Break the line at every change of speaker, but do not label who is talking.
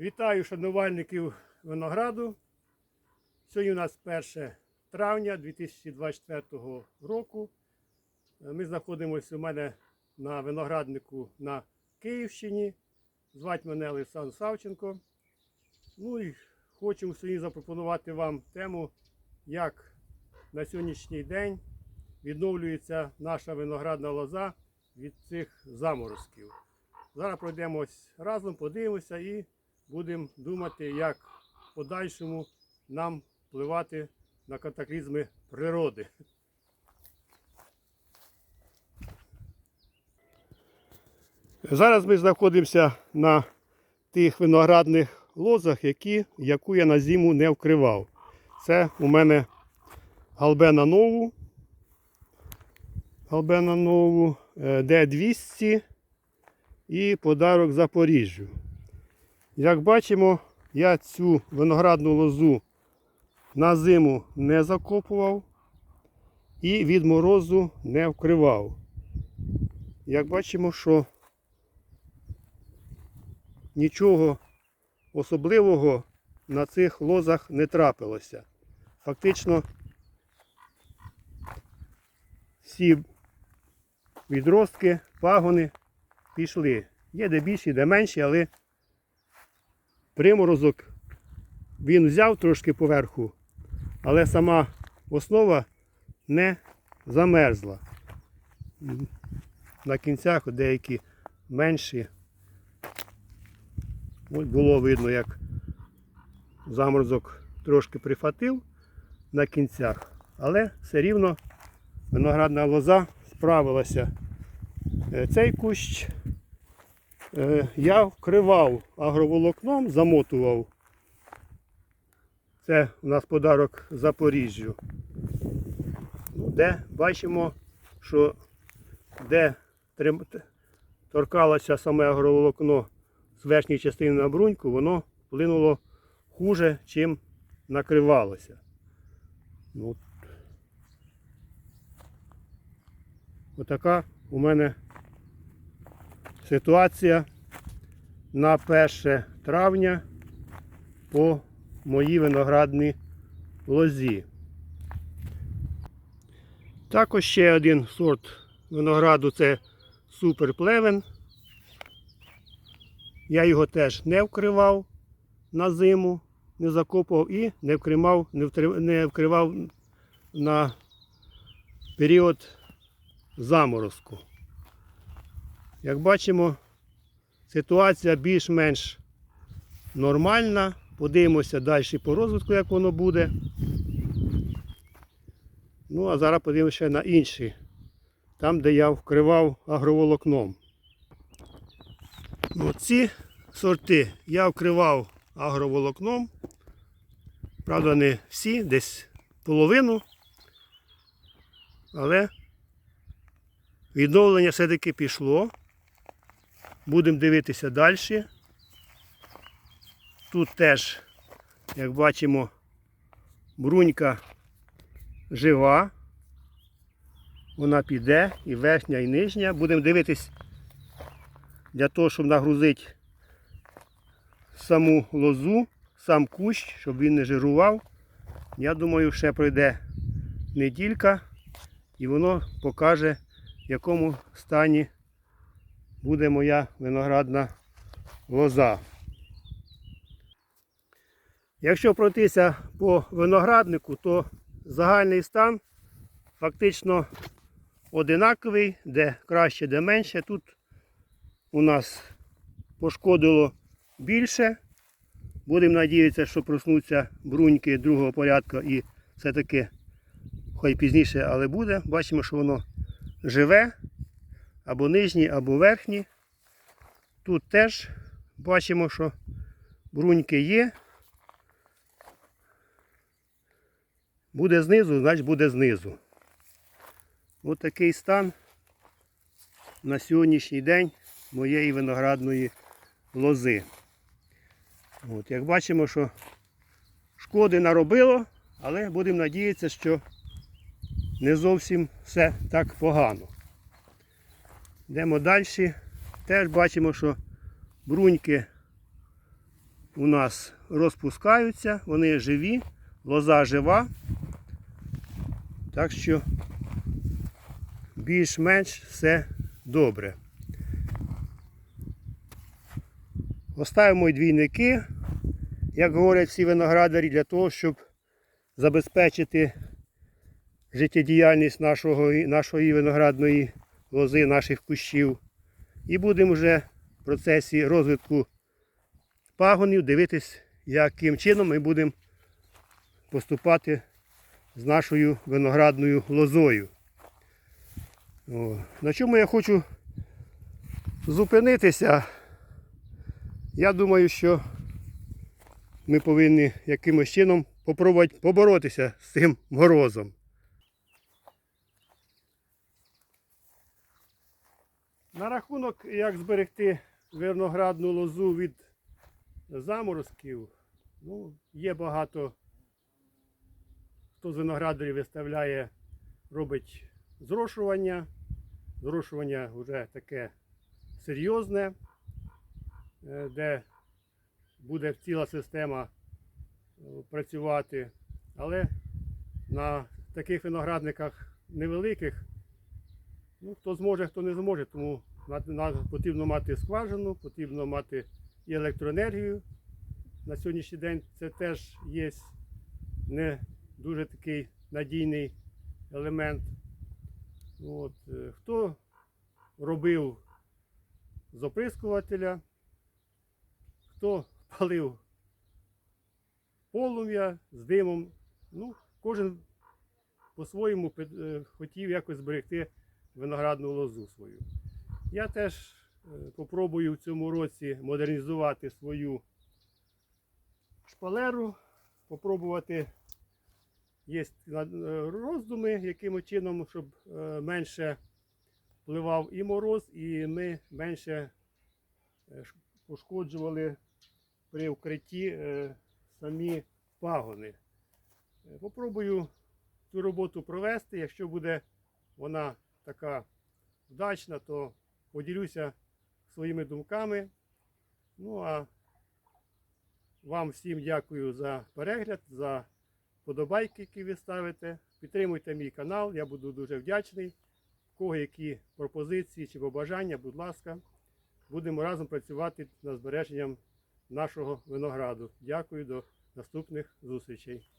Вітаю шанувальників винограду. Сьогодні у нас 1 травня 2024 року. Ми знаходимося у мене на винограднику на Київщині. Звать мене Олександр Савченко. Ну і хочемо сьогодні запропонувати вам тему, як на сьогоднішній день відновлюється наша виноградна лоза від цих заморозків. Зараз пройдемось разом, подивимося і будемо думати, як в подальшому нам впливати на катаклізми природи. Зараз ми знаходимося на тих виноградних лозах, які, яку я на зиму не вкривав. Це у мене галбена нову. Галбена нову е, Д200 і подарок Запоріжжю. Як бачимо, я цю виноградну лозу на зиму не закопував і від морозу не вкривав. Як бачимо, що нічого особливого на цих лозах не трапилося. Фактично всі відростки, пагони пішли. Є де більші, де менші, але приморозок він взяв трошки поверху, але сама основа не замерзла. На кінцях деякі менші. Ось було видно, як заморозок трошки прифатив на кінцях, але все рівно виноградна лоза справилася. Е, Цей кущ я вкривав агроволокном, замотував. Це у нас подарок Запоріжжю. Ну, Де бачимо, що де торкалося саме агроволокно з верхньої частини на бруньку, воно вплинуло хуже, чим накривалося. Ну, Отака у мене ситуація на 1 травня по моїй виноградній лозі. Також ще один сорт винограду це суперплевен. Я його теж не вкривав на зиму, не закопував і не вкривав, не вкривав на період заморозку. Як бачимо, ситуація більш-менш нормальна. Подивимося далі по розвитку, як воно буде. Ну, а зараз подивимося на інші. Там, де я вкривав агроволокном. Ну, ці сорти я вкривав агроволокном. Правда, не всі, десь половину. Але Відновлення все-таки пішло. Будемо дивитися далі. Тут теж, як бачимо, брунька жива. Вона піде і верхня, і нижня. Будемо дивитись для того, щоб нагрузити саму лозу, сам кущ, щоб він не жирував. Я думаю, ще пройде неділька і воно покаже в якому стані буде моя виноградна лоза. Якщо пройтися по винограднику, то загальний стан фактично одинаковий, де краще, де менше. Тут у нас пошкодило більше. Будемо надіятися, що проснуться бруньки другого порядку і все-таки, хай пізніше, але буде. Бачимо, що воно живе, або нижні, або верхні. Тут теж бачимо, що бруньки є. Буде знизу, значить буде знизу. Ось такий стан на сьогоднішній день моєї виноградної лози. От, як бачимо, що шкоди наробило, але будемо надіятися, що не зовсім все так погано. Йдемо далі. Теж бачимо, що бруньки у нас розпускаються, вони живі, лоза жива. Так що більш-менш все добре. Оставимо й двійники, як говорять всі виноградарі, для того, щоб забезпечити життєдіяльність нашого, нашої виноградної лози, наших кущів. І будемо вже в процесі розвитку пагонів дивитись, яким чином ми будемо поступати з нашою виноградною лозою. О, на чому я хочу зупинитися? Я думаю, що ми повинні якимось чином попробувати поборотися з цим морозом. На рахунок, як зберегти виноградну лозу від заморозків, ну, є багато, хто з виноградарів виставляє, робить зрошування. Зрошування вже таке серйозне, е, де буде ціла система е, працювати. Але на таких виноградниках невеликих, ну, хто зможе, хто не зможе, тому потрібно мати скважину, потрібно мати і електроенергію. На сьогоднішній день це теж є не дуже такий надійний елемент. От, е, хто робив з оприскувателя, хто палив полум'я з димом. Ну, кожен по-своєму е, хотів якось зберегти виноградну лозу свою. Я теж е, попробую в цьому році модернізувати свою шпалеру, попробувати є роздуми, яким чином, щоб е, менше впливав і мороз, і ми менше е, пошкоджували при вкритті е, самі пагони. Е, Попробую цю роботу провести. Якщо буде вона така вдачна, то поділюся своїми думками. Ну а вам всім дякую за перегляд, за подобайки, які ви ставите. Підтримуйте мій канал, я буду дуже вдячний. Кого які пропозиції чи побажання, будь ласка, будемо разом працювати над збереженням нашого винограду. Дякую, до наступних зустрічей.